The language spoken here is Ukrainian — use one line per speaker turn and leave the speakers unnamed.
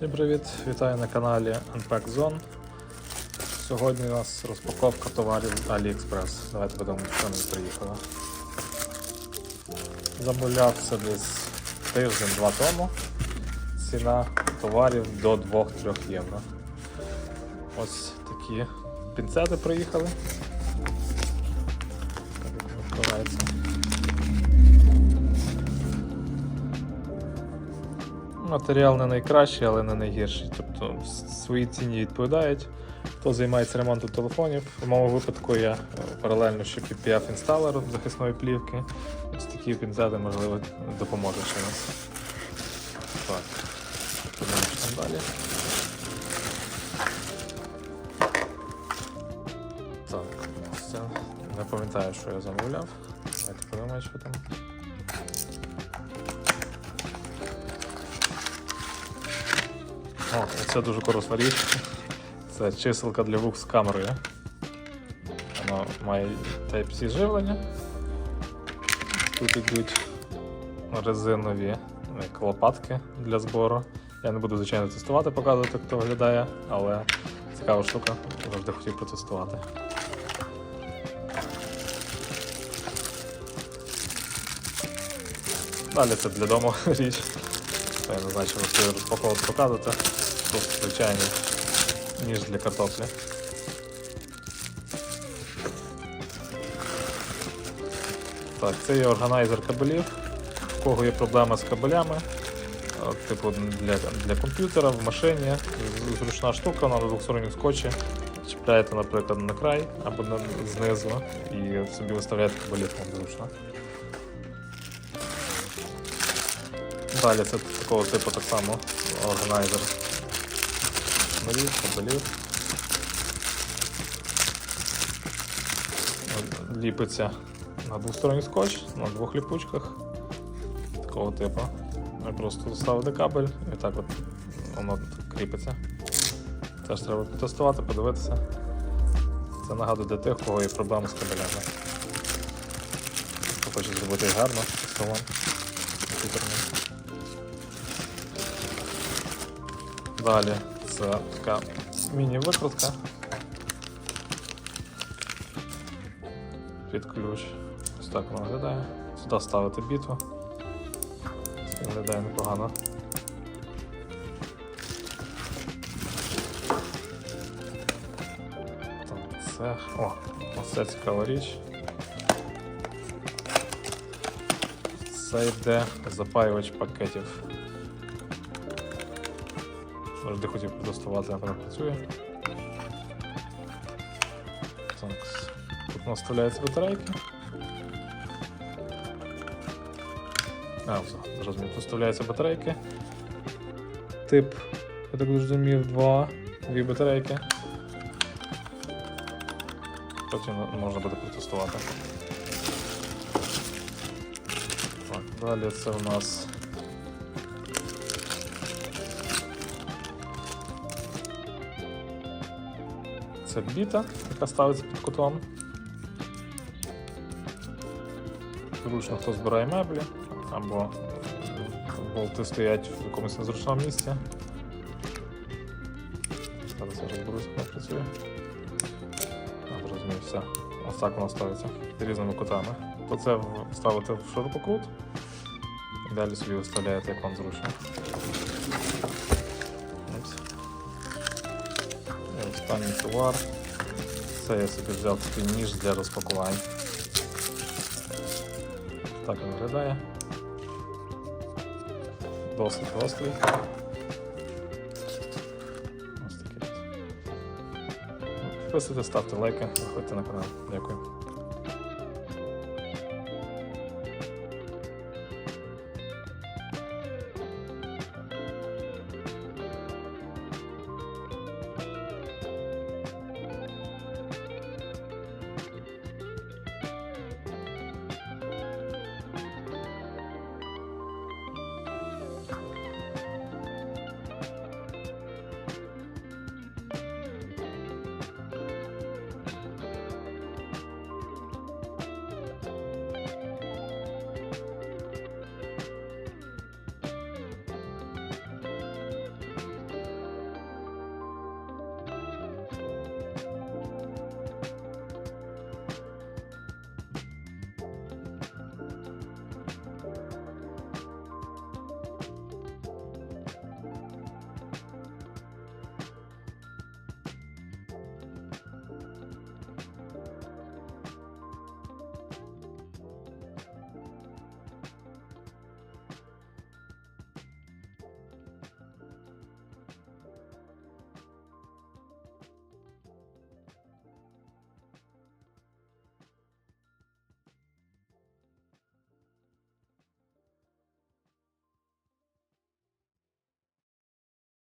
Всім привіт! Вітаю на каналі Unpack Zone. Сьогодні у нас розпаковка товарів AliExpress. Давайте подивимося, що мені приїхало. Замовляв це десь тиждень-два тому. Ціна товарів до 2-3 євро. Ось такі пінцети приїхали. Так, Матеріал не найкращий, але не найгірший. Тобто свої ціні відповідають. Хто займається ремонтом телефонів. В моєму випадку я е, паралельно ще PPF інсталер захисної плівки. Ось такі пінцети, можливо, допоможуть ще нас. Так, подивимося далі. Так, ось це. Не пам'ятаю, що я замовляв. Давайте подивимося, що там. О, це дуже корисна річ. Це чиселка для вух з камерою. Воно має Type-C живлення. Тут йдуть резинові як лопатки для збору. Я не буду, звичайно, тестувати, показувати, це виглядає, але цікава штука, завжди хотів протестувати. Далі це для дому річ. Я не знаю, ви розпаковувати показувати. Просто звичайний ніж для картоплі. Так, це є органайзер кабелів. У кого є проблема з кабелями, типу для, для комп'ютера, в машині, зручна штука на двохсторонньому скотчі. Чіпляєте, наприклад, на край або на, знизу і собі виставляєте кабелі, вам зручно. Далі це такого типу так само органайзер шнурів, кабелів. Ліпиться на двосторонній скотч на двох ліпучках такого типу. Ви просто ставите кабель і так от воно кріпиться. Теж треба потестувати, подивитися. Це нагадує для тих, у кого є проблеми з кабелями. Хто хоче зробити гарно, салон. Далі це така міні-викрутка. Під ключ. Ось так воно виглядає. Сюди ставити біту. Це виглядає непогано. Це. О, оце цікава річ. Це йде запаювач пакетів. Завжди хотів протестувати, як вона працює. Так, тут у нас вставляються батарейки. А, все. Тут вставляються батарейки. Тип, я так зрозумів, два, дві батарейки. Потім можна буде протестувати. Так, далі це у нас Це біта, яка ставиться під кутом. Зручно, хто збирає меблі, або болти стоять в якомусь незручному місці. Зараз я розберусь, як працює. А, зрозумів, все. Ось так воно ставиться різними кутами. То це ставите в ширококут далі собі виставляєте, як вам зручно. Останній товар. Це я собі взяв такий ніж для розпакувань. Так він виглядає. Досить гострий. Ось такий. от. Підписуйтесь, ставте лайки, заходьте на канал. Дякую.